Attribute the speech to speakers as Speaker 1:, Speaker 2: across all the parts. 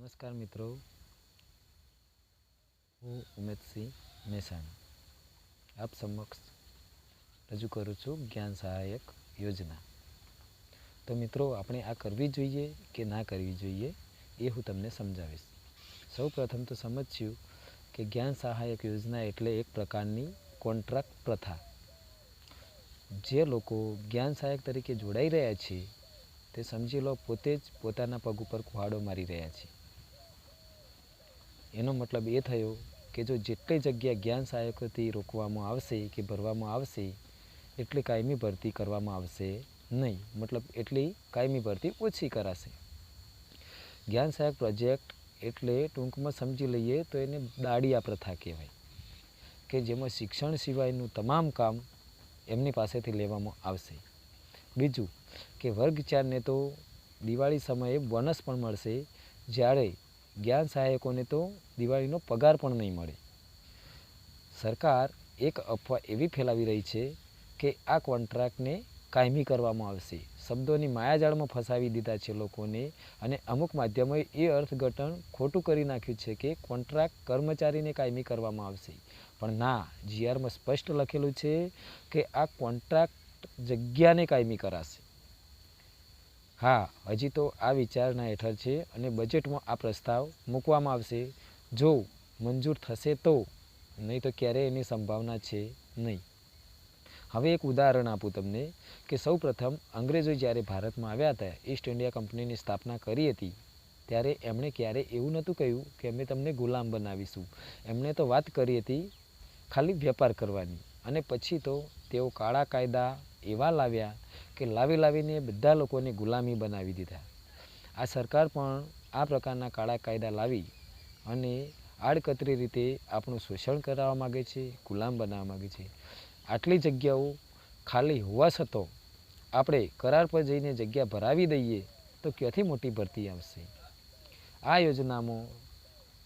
Speaker 1: નમસ્કાર મિત્રો. હું ઉમેદસિંહ મહેસાણા. આપ સમક્ષ રજૂ કરું છું જ્ઞાન સહાયક યોજના. તો મિત્રો, આપણે આ કરવી જોઈએ કે ના કરવી જોઈએ એ હું તમને સમજાવીશ. સૌ પ્રથમ તો સમજ્યું કે જ્ઞાન સહાયક યોજના એટલે એક પ્રકારની કોન્ટ્રાક્ટ પ્રથા. જે લોકો જ્ઞાન સહાયક તરીકે જોડાઈ રહ્યા છે, તે સમજી લો પોતે જ પોતાના પગ ઉપર કુહાડો મારી રહ્યા છે. એનો મતલબ એ થયો કે જો જેટલી જગ્યા જ્ઞાન સહાયકોથી રોકવામાં આવશે કે ભરવામાં આવશે, એટલી કાયમી ભરતી કરવામાં આવશે નહીં. મતલબ એટલી કાયમી ભરતી ઓછી કરાશે. જ્ઞાન સહાયક પ્રોજેક્ટ એટલે ટૂંકમાં સમજી લઈએ તો એને દાડિયા પ્રથા કહેવાય, કે જેમાં શિક્ષણ સિવાયનું તમામ કામ એમની પાસેથી લેવામાં આવશે. બીજું કે વર્ગ ચારને તો દિવાળી સમયે બોનસ પણ મળશે જ્યારે જ્ઞાન સહાયકોને તો દિવાળીનો પગાર પણ નહીં મળે. સરકાર એક અફવા એવી ફેલાવી રહી છે કે આ કોન્ટ્રાક્ટને કાયમી કરવામાં આવશે. શબ્દોની માયાજાળમાં ફસાવી દીધા છે લોકોને અને અમુક માધ્યમોએ એ અર્થઘટન ખોટું કરી નાખ્યું છે કે કોન્ટ્રાક્ટ કર્મચારીને કાયમી કરવામાં આવશે. પણ ના, જીઆરમાં સ્પષ્ટ લખેલું છે કે આ કોન્ટ્રાક્ટ જગ્યાને કાયમી કરાશે. હા, હજી તો આ વિચારણા હેઠળ છે અને બજેટમાં આ પ્રસ્તાવ મૂકવામાં આવશે. જો મંજૂર થશે તો, નહીં તો ક્યારેય એની સંભાવના છે નહીં. હવે એક ઉદાહરણ આપું તમને કે સૌ પ્રથમ અંગ્રેજો જ્યારે ભારતમાં આવ્યા હતા ઈસ્ટ ઇન્ડિયા કંપનીની સ્થાપના કરી હતી, ત્યારે એમણે ક્યારે એવું નહોતું કહ્યું કે અમે તમને ગુલામ બનાવીશું. એમણે તો વાત કરી હતી ખાલી વેપાર કરવાની અને પછી તો તેઓ કાળા કાયદા એવા લાવ્યા કે લાવી લાવીને બધા લોકોને ગુલામી બનાવી દીધા. આ સરકાર પણ આ પ્રકારના કાળા કાયદા લાવી અને આડકતરી રીતે આપણું શોષણ કરાવવા માગે છે, ગુલામ બનાવવા માગે છે. આટલી જગ્યાઓ ખાલી હોવા છતાં આપણે કરાર પર જઈને જગ્યા ભરાવી દઈએ તો ક્યાંથી મોટી ભરતી આવશે? આ યોજનામાં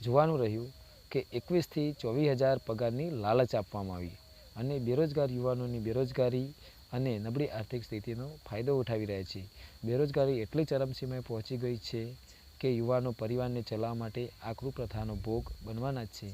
Speaker 1: જોવાનું રહ્યું કે એકવીસથી ચોવીસ હજાર પગારની લાલચ આપવામાં આવી અને બેરોજગાર યુવાનોની બેરોજગારી અને નબળી આર્થિક સ્થિતિનો ફાયદો ઉઠાવી રહ્યા છે. બેરોજગારી એટલી ચરમસીમાએ પહોંચી ગઈ છે કે યુવાનો પરિવારને ચલાવવા માટે આ કુપ્રથાનો ભોગ બનવાના જ છે.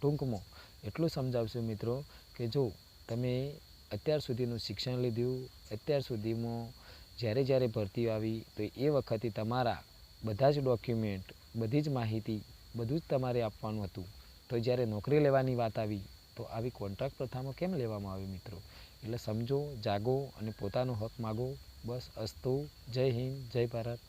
Speaker 1: ટૂંકમાં એટલું સમજાવશું મિત્રો કે જો તમે અત્યાર સુધીનું શિક્ષણ લીધું, અત્યાર સુધીમાં જ્યારે જ્યારે ભરતી આવી, તો એ વખતે તમારા બધા જ ડોક્યુમેન્ટ, બધી જ માહિતી, બધું જ તમારે આપવાનું હતું. તો જ્યારે નોકરી લેવાની વાત આવી, તો આવી કોન્ટ્રાક્ટ પ્રથામાં કેમ લેવામાં આવે મિત્રો? એટલે સમજો જાગો અને પોતાનો હક માગો. બસ અસ્તુ. જય હિન્દ જય ભારત.